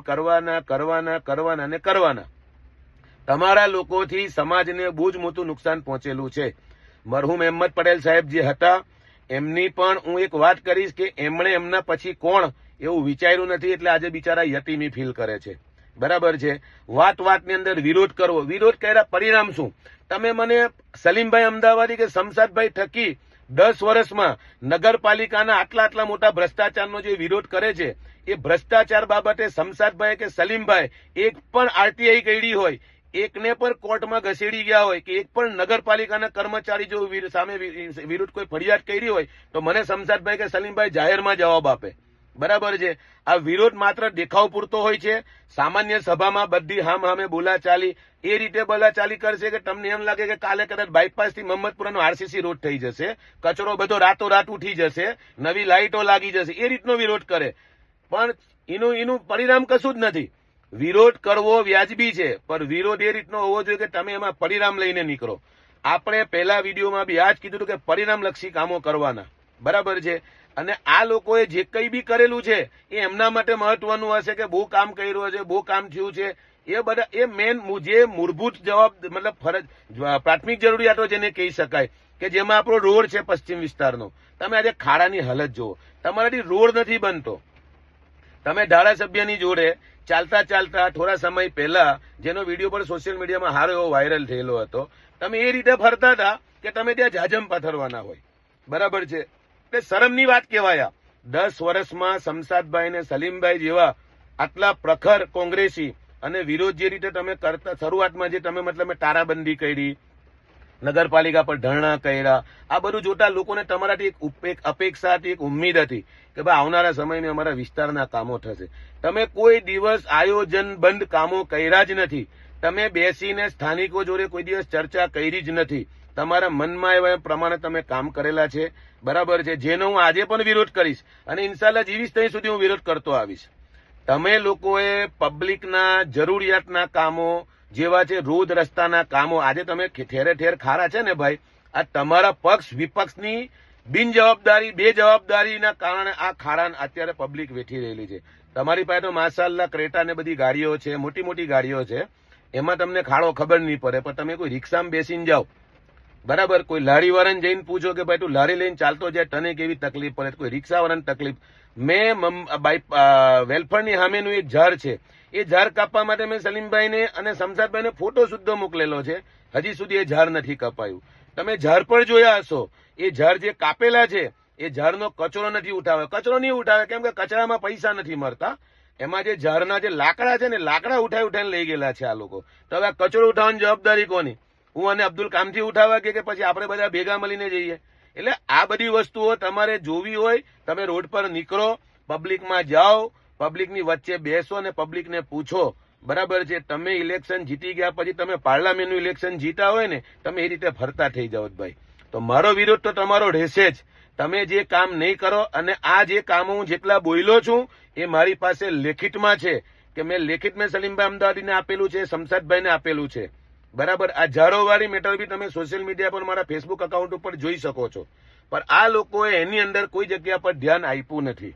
કરવાના કરવાના કરવાના અને કરવાના. તમારા લોકોથી સમાજને બહુ જ મોટું નુકસાન પહોંચેલું છે. મરહુમ અહેમદ પટેલ સાહેબ જે હતા, એમની પણ હું એક વાત કરીશ કે એમણે એમના પછી કોણ એવું વિચાર્યું નથી એટલે આજે બિચારા યતીમી ફીલ કરે છે. બરાબર છે? વાત વાતની અંદર વિરોધ કરવો. વિરોધ કર્યા પરિણામ શું? તમે મને સલીમભાઈ અમદાવાદી કે શમશાદભાઈ થકી દસ વર્ષમાં નગરપાલિકાના આટલા આટલા મોટા ભ્રષ્ટાચારનો જે વિરોધ કરે છે એ ભ્રષ્ટાચાર બાબતે શમશાદભાઈ કે સલીમભાઈ, એક પણ આરટીઆઈ કરી હોય, એકને પણ કોર્ટમાં ઘસેડી ગયા હોય કે એક પણ નગરપાલિકાના કર્મચારી જો સામે વિરુદ્ધ કોઈ ફરિયાદ કરી હોય, તો મને શમશાદભાઈ કે સલીમભાઈ જાહેરમાં જવાબ આપે. બરાબર છે? આ વિરોધ માત્ર દેખાવ પૂરતો હોય છે. સામાન્ય સભામાં બધી હામ હામે બોલાચાલી, એ રીતે બોલાચાલી કરશે કે તમને એમ લાગે કે કાલે કદાચ બાયપાસથી મહમ્મદપુરાનો આરસીસી રોડ થઈ જશે, કચરો બધો રાતોરાત ઉઠી જશે, નવી લાઇટો લાગી જશે, એ રીતનો વિરોધ કરે. પણ એનું એનું પરિણામ કશું જ નથી. વિરોધ કરવો વ્યાજબી છે, પણ વિરોધ એ રીતનો હોવો જોઈએ કે તમે એમાં પરિણામ લઈને નીકળો. આપણે પહેલા વિડીયોમાં બી આ જ કીધું કે પરિણામલક્ષી કામો કરવાના. બરાબર છે? અને આ લોકોએ જે કંઈ બી કરેલું છે, એ એમના માટે મહત્વનું હશે કે બહુ કામ કર્યું હશે, બહુ કામ થયું છે. એ બધા, એ મેન જે મૂળભૂત જવાબ, મતલબ ફરજ પ્રાથમિક જરૂરિયાતો જેને કહી શકાય, કે જેમાં આપણો રોડ છે પશ્ચિમ વિસ્તારનો. તમે આજે ખાડાની હાલત જુઓ. તમારાથી રોડ નથી બનતો. તમે ધારાસભ્યની જોડે ચાલતા ચાલતા થોડા સમય પહેલા જેનો વીડિયો પણ સોશિયલ મીડિયામાં સારો એવો વાયરલ થયેલો હતો, તમે એ રીતે ફરતા હતા કે તમે ત્યાં જાજમ પથરવાના હોય બરાબર છે એટલે શરમની વાત કહેવાય. દસ વર્ષમાં શમશાદભાઈ ને સલીમભાઈ જેવા આટલા પ્રખર કોંગ્રેસી અને વિરોધ જે રીતે તમે કરતા, શરૂઆતમાં જે તમે મતલબ તારાબંધી કરી નગરપાલિકા પર ધરણા કર્યા. આ બધું જોતા લોકોને તમારાથી એક અપેક્ષા હતી એક ઉમ્મીદ હતી કે ભાઈ આવનારા સમયની અમારા વિસ્તારના કામો થશે. તમે કોઈ દિવસ આયોજન બંધ કામો કર્યા જ નથી. તમે બેસીને સ્થાનિકો જોડે કોઈ દિવસ ચર્ચા કરી જ નથી. તમારા મનમાં એવા પ્રમાણે તમે કામ કરેલા છે. બરાબર છે. જેનો હું આજે પણ વિરોધ કરીશ અને ઇન્શાલ્લાહ જીવીશ ત્યાં સુધી હું વિરોધ કરતો આવીશ. તમે લોકોએ પબ્લિકના જરૂરિયાતના કામો જેવા છે રોડ રસ્તાના કામો આજે તમે ઠેરે ઠેર ખારા છે ને ભાઈ, આ તમારા પક્ષ વિપક્ષની બિનજવાબદારી બે જવાબદારીના કારણે આ ખારા અત્યારે પબ્લિક વેઠી રહેલી છે. તમારી પાસે તો માશાલ્લાહ ક્રેટા ને બધી ગાડીઓ છે, મોટી મોટી ગાડીઓ છે. એમાં તમને ખાડો ખબર નહીં પડે, પણ તમે કોઈ રિક્ષામાં બેસીને જાઓ. બરાબર, કોઈ લારી વાળાને જઈને પૂછો કે ભાઈ તું લારી લઈને ચાલતો જાય, તને કેવી તકલીફ પડે? કોઈ રિક્ષા વાળાને તકલીફ. મેં બાય વેલફેરની સામેનું એક ઝાડ છે. એ ઝાડ કાપવા માટે મેં સલીમભાઈને અને શમશાદભાઈને ફોટો સુદ્ધો મોકલેલો છે. હજી સુધી એ ઝાડ નથી કપાયું. તમે ઝાડ પણ જોયા હશો. એ ઝાડ જે કાપેલા છે, એ ઝાડનો કચરો નથી ઉઠાવે કચરો નહીં ઉઠાવે કેમ કે કચરામાં પૈસા નથી મળતા. એમાં જે ઝાડના જે લાકડા છે ને, લાકડા ઉઠાઈ ઉઠાવીને લઈ ગયેલા છે આ લોકો. તો હવે આ કચરો ઉઠાવવાની જવાબદારી કોની? હું અને અબ્દુલ કામથી ઉઠાવવા કે પછી આપણે બધા ભેગા મળીને જઈએ? એટલે આ બધી વસ્તુઓ તમારે જોવી હોય, તમે રોડ પર નીકળો, પબ્લિકમાં જાઓ પબ્લિકની વચ્ચે બેસો અને પબ્લિકને પૂછો. બરાબર છે, તમે ઇલેક્શન જીતી ગયા પછી તમે પાર્લામેન્ટનું ઇલેક્શન જીતા હોય ને, તમે એ રીતે ફરતા થઈ જાઓ ભાઈ. તો મારો વિરોધ તો તમારો રહેશે જ. તમે જે કામ નહીં કરો અને આ જે કામો હું જેટલા બોલ્યો છું, એ મારી પાસે લેખિતમાં છે કે મેં લેખિત મેં સલીમભાઈ અમદાવાદીને આપેલું છે, શમશાદભાઈને આપેલું છે. બરાબર, આ ઝારોવાળી મેટર બી તમે સોશિયલ મીડિયા પર મારા ફેસબુક અકાઉન્ટ ઉપર જોઈ શકો છો. પણ આ લોકોએ એની અંદર કોઈ જગ્યા પર ધ્યાન આપ્યું નથી.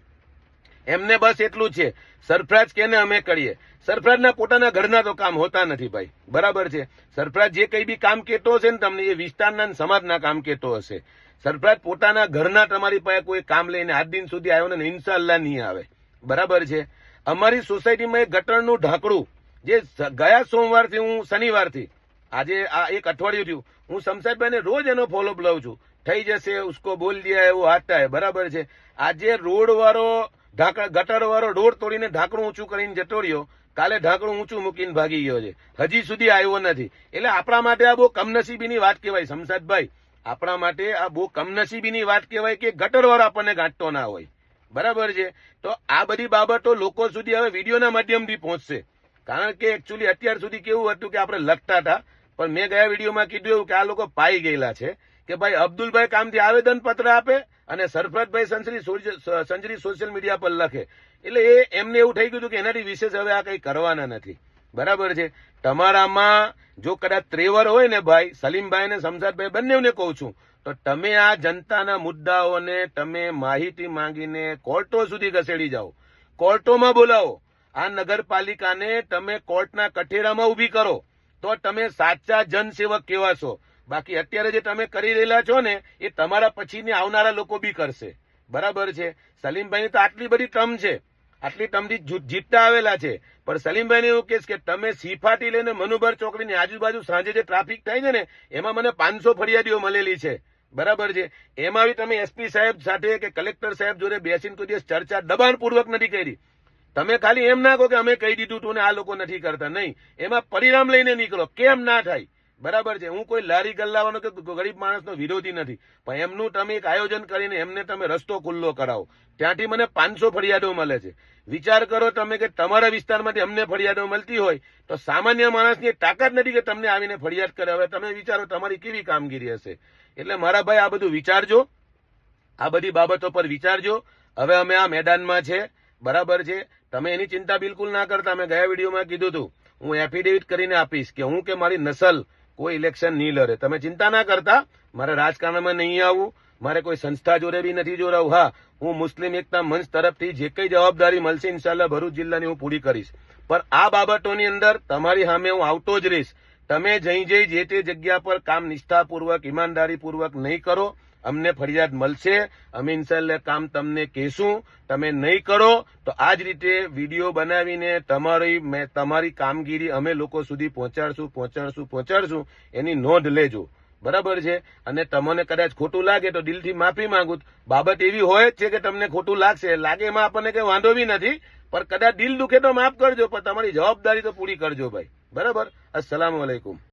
એમને બસ એટલું છે. સરફરાજ કેને અમે કરીએ? સરફરાજના પોતાના ઘરના તો કામ હોતા નથી ભાઈ. બરાબર છે. સરફરાજ જે કઈ બી કામ કહેતો હશે ને તમને એ વિસ્તારના સમાજના કામ કહેતો હશે. સરફરાજ પોતાના ઘરના તમારી પાસે કોઈ કામ લઈને આજ દિન સુધી આવ્યો ને ઇન્શાલ્લાહ નહીં આવે. બરાબર છે. અમારી સોસાયટીમાં એક ગટરનું ઢાંકણું, જે ગયા સોમવારથી હું શનિવારથી, આજે આ એક અઠવાડિયું થયું, હું શમશાદભાઈને રોજ એનો ફોલોઅપ લઉં છું. થઈ જશે, ઉસકો બોલ દિયા એવું હાથતા હે. બરાબર છે. આજે રોડ વાળો ઢાંકણ ગટર વાળો રોડ તોડીને ઢાંકણું ઊંચું કરીને જતો કાલે ઢાંકણું ઊંચું મૂકીને ભાગી ગયો છે. હજી સુધી આવ્યો નથી. એટલે આપણા માટે આ બહુ કમનસીબીની વાત કહેવાય, શમશાદભાઈ. આપણા માટે આ બહુ કમનસીબીની વાત કહેવાય કે ગટર વાળો આપણને ગાંઠતો ના હોય. બરાબર છે? તો આ બધી બાબતો લોકો સુધી હવે વિડીયોના માધ્યમથી પહોંચશે. કારણ કે એકચ્યુઅલી અત્યાર સુધી કેવું હતું કે આપણે લખતા હતા, પણ મેં ગયા વિડીયોમાં કીધું એવું કે આ લોકો પાઈ ગયેલા છે કે ભાઈ અબ્દુલભાઈ કામથી આવેદન પત્ર આપે અને સરફરાજભાઈ સંસરી સોજ- સંજરી સોશિયલ મીડિયા પર લખે. એટલે એ એમને એવું થઈ ગયું હતું કે એનાથી વિશેષ હવે આ કંઈ કરવાના નથી. બરાબર છે? તમારામાં જો કદાચ ત્રેવર હોય ને ભાઈ, સલીમભાઈ અને સમસાદભાઈ બંનેને કહું છું, તો તમે આ જનતાના મુદ્દાઓને, તમે માહિતી માંગીને કોર્ટો સુધી ખસેડી જાઓ. કોર્ટોમાં બોલાવો. આ નગરપાલિકાને તમે કોર્ટના કઠેરામાં ઊભી કરો. તો તમે સાચા જનસેવક કહેવાશો બાકી અત્યારે જે તમે કરી રહેલા છો ને, એ તમારા પછીની આવનારા લોકો બી કરશે. બરાબર છે? સલીમભાઈની તો આટલી બધી ટર્મ છે. આટલી ટર્મથી જીતતા આવેલા છે. પણ સલીમભાઈને એવું કહેશ કે તમે સીફાટી લઈને મનુભર ચોકડીની આજુબાજુ સાંજે જે ટ્રાફિક થાય છે ને, એમાં મને પાંચસો ફરિયાદીઓ મળેલી છે. બરાબર છે? એમાં બી તમે એસપી સાહેબ સાથે કે કલેક્ટર સાહેબ જોડે બેસીને કોઈ દિવસ ચર્ચા દબાણપૂર્વક નથી કરી. તમે ખાલી એમ ના કહો કે અમે કહી દીધું તું ને આ લોકો નથી કરતા. નહીં. એમાં પરિણામ લઈને નીકળો. કેમ ના થાય? બરાબર છે. હું કોઈ લારી ગલ્લાવાનો કે ગરીબ માણસનો વિરોધી નથી. પણ એમનું તમે એક આયોજન કરીને એમને તમે રસ્તો ખુલ્લો કરાવો. ત્યાંથી મને પાંચસો ફરિયાદો મળે છે. વિચાર કરો તમે કે તમારા વિસ્તારમાંથી અમને ફરિયાદો મળતી હોય તો સામાન્ય માણસની તાકાત નથી કે તમને આવીને ફરિયાદ કરે. હવે તમે વિચારો તમારી કેવી કામગીરી હશે. એટલે મારા ભાઈ આ બધું વિચારજો. આ બધી બાબતો પર વિચારજો. હવે અમે આ મેદાનમાં છે. બરાબર છે. તમે એની ચિંતા બિલકુલ ના કરતા. મેં ગયા વિડીયોમાં કીધું હતું હું એફિડેવિટ કરીને આપીશ કે હું કે મારી નસલ કોઈ ઇલેક્શન નહીં લડે. તમે ચિંતા ના કરતા. મારે રાજકારણમાં નહીં આવવું મારે કોઈ સંસ્થા જોડે બી નથી જોડાવું. હા, હું મુસ્લિમ એકતા મંચ તરફથી જે કઈ જવાબદારી મળશે ઇન્શાલ્લાહ ભરૂચ જિલ્લાની હું પૂરી કરીશ. પણ આ બાબતોની અંદર તમારી સામે હું આવતો જ રહીશ. તમે જઈ જઈ જે તે જગ્યા પર કામ નિષ્ઠાપૂર્વક, ઈમાનદારીપૂર્વક નહીં કરો. અમને ફરિયાદ મળશે. અમે ઇન્શાલ્લાહ કામ તમને કહેશું. તમે નહીં કરો તો આ જ રીતે વીડિયો બનાવીને તમારી તમારી કામગીરી અમે લોકો સુધી પહોંચાડશું પહોંચાડશું પહોંચાડશું. એની નોંધ લેજો. બરાબર છે? અને તમને કદાચ ખોટું લાગે તો દિલથી માફી માંગુ. બાબત એવી હોય છે કે તમને ખોટું લાગશે. લાગે એમાં આપણને કઈ વાંધો બી નથી, પણ કદાચ દિલ દુખે તો માફ કરજો, પણ તમારી જવાબદારી તો પૂરી કરજો ભાઈ. બરાબર? અસલામ